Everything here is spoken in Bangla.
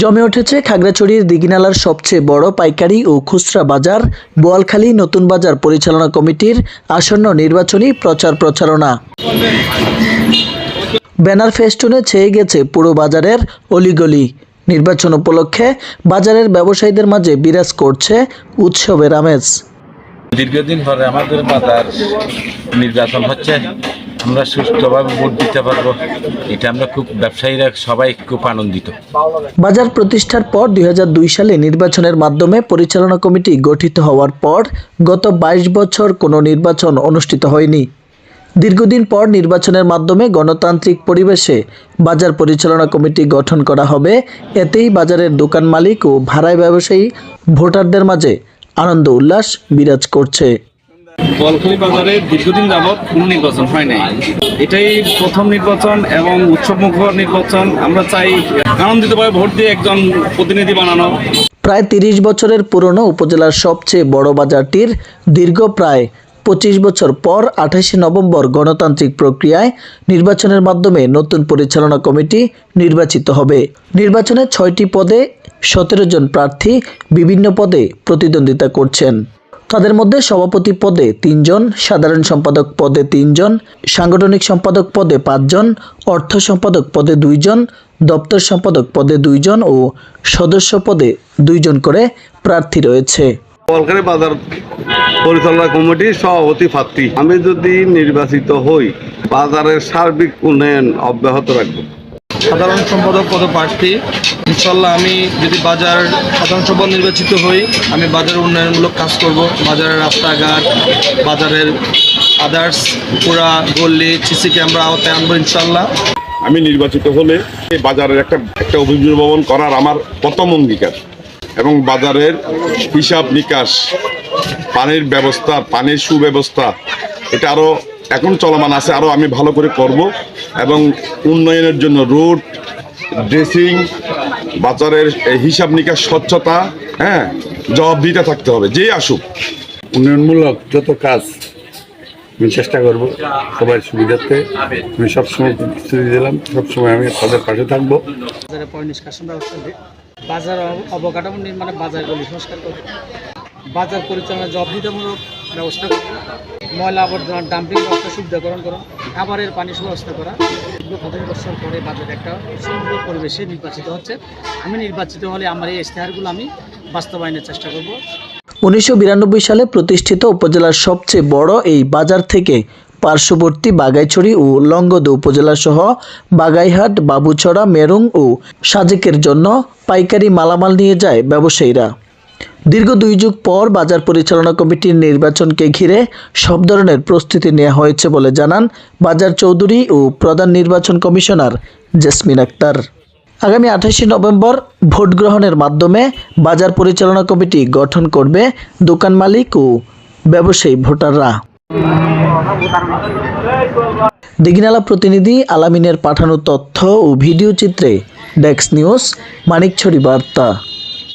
জমে উঠেছে খাগড়াছড়ির দিঘিনালার সবচেয়ে বড় পাইকারি ও খুচরা বাজার। বোয়ালখালী নতুন বাজার পরিচালনা কমিটির আসন্ন নির্বাচনী প্রচার প্রচারণা। ব্যানার ফেস্টুনে ছেয়ে গেছে পুরো বাজারের অলিগলি। নির্বাচন উপলক্ষে বাজারের ব্যবসায়ীদের মাঝে বিরাজ করছে উৎসবের আমেজ। দীর্ঘদিন পরে আমাদের বাজার নির্বাচন হচ্ছে। আমরা সুস্থভাবে ভোট দিতে পারব। এটা আমরা খুব, ব্যবসায়ীরা সবাই খুব আনন্দিত। বাজার প্রতিষ্ঠার পর দু হাজার দুই সালে নির্বাচনের মাধ্যমে পরিচালনা কমিটি গঠিত হওয়ার পর গত ২২ বছর কোনো নির্বাচন অনুষ্ঠিত হয়নি। দীর্ঘদিন পর নির্বাচনের মাধ্যমে গণতান্ত্রিক পরিবেশে বাজার পরিচালনা কমিটি গঠন করা হবে। এতেই বাজারের দোকান মালিক ও ভাড়ায় ব্যবসায়ী ভোটারদের মাঝে আনন্দ, উল্লাস বিরাজ করছে। বলখালি বাজারে দীর্ঘদিন যাবৎ কোনো নির্বাচন হয় নাই। এটাই প্রথম নির্বাচন এবং উৎসবমুখর নির্বাচন। আমরা চাই আনন্দিতভাবে ভোট দিয়ে একজন প্রতিনিধি বানানো। প্রায় তিরিশ বছরের পুরনো উপজেলার সবচেয়ে বড় বাজারটির দীর্ঘ প্রায় পঁচিশ বছর পর আঠাশে নভেম্বর গণতান্ত্রিক প্রক্রিয়ায় নির্বাচনের মাধ্যমে নতুন পরিচালনা কমিটি নির্বাচিত হবে। নির্বাচনে ছয়টি পদে সতেরো জন প্রার্থী বিভিন্ন পদে প্রতিদ্বন্দ্বিতা করছেন। তাদের মধ্যে সভাপতি পদে তিনজন, সাধারণ সম্পাদক পদে তিনজন, সাংগঠনিক সম্পাদক পদে পাঁচজন, অর্থ সম্পাদক পদে দুইজন, দপ্তর সম্পাদক পদে দুইজন ও সদস্য পদে দুইজন করে প্রার্থী রয়েছে। বলখালি বাজার পরিচালনা কমিটির সভাপতি প্রার্থী। আমি যদি নির্বাচিত হই, বাজারের সার্বিক উন্নয়ন অব্যাহত রাখব। সাধারণ সম্পাদক পদপ্রার্থী। ইনশাল্লাহ আমি যদি বাজার, সাধারণ সম্পাদক নির্বাচিত হই, আমি বাজার উন্নয়নমূলক কাজ করব। বাজারের রাস্তাঘাট, বাজারের আদার্স পুরা গল্লি সিসি ক্যামেরা আওতায় আনব ইনশাল্লাহ আমি নির্বাচিত হলে বাজারের একটা একটা অভিযোজন করার আমার প্রথম অঙ্গীকার। এবং বাজারের হিসাব নিকাশ, পানির ব্যবস্থা, পানির সুব্যবস্থা, এটা আরও এখন চলমান আছে আরও আমি ভালো করে করব। এবং উন্নয়নের জন্য রোড ড্রেসিং বাজারের এই হিসাব নিকাশ স্বচ্ছতা হ্যাঁ জবাবদিহিতা থাকতে হবে যেই আসুক। উন্নয়নমূলক যত কাজ আমি চেষ্টা করব সবার সুবিধার্থে আমি সবসময় প্রতিশ্রুতি দিলাম সবসময় আমি তাদের পাশে থাকব। বাজারে পয় নিষ্কাশন ব্যবস্থা বাজার অব- অবকাঠামো নির্মাণে বাজারগুলি সংস্কার করবে বাজার পরিচালনা জবাবদিহিতামূলক ব্যবস্থা করবে ময়লা আবর্জনা ডাম্পিং ব্যবস্থা সুবিধাকরণ করা খাবারের পানি সুব্যবস্থা করা। পঁচিশ বছর পরে বাজার একটা সুন্দর পরিবেশে নির্বাচিত হচ্ছে। আমি নির্বাচিত হলে আমার এই ইশতেহারগুলো আমি বাস্তবায়নের চেষ্টা করব। উনিশশো বিরানব্বই সালে প্রতিষ্ঠিত উপজেলার সবচেয়ে বড় এই বাজার থেকে পার্শ্ববর্তী বাগাইছড়ি ও লঙ্গদু উপজেলা সহ বাগাইহাট, বাবুছড়া, মেরুং ও সাজেকের জন্য পাইকারি মালামাল নিয়ে যায় ব্যবসায়ীরা। দীর্ঘ দুই যুগ পর বাজার পরিচালনা কমিটির নির্বাচনকে ঘিরে সব ধরনের প্রস্তুতি নেওয়া হয়েছে বলে জানান বাজার চৌধুরী ও প্রধান নির্বাচন কমিশনার জেসমিন আক্তার। আগামী আঠাশে নভেম্বর ভোট গ্রহণের মাধ্যমে বাজার পরিচালনা কমিটি গঠন করবে দোকান মালিক ও ব্যবসায়ী ভোটাররা। দিঘিনালা প্রতিনিধি আলামিনের পাঠানো তথ্য ও ভিডিও চিত্রে ডেক্স নিউজ, মানিকছড়ি বার্তা।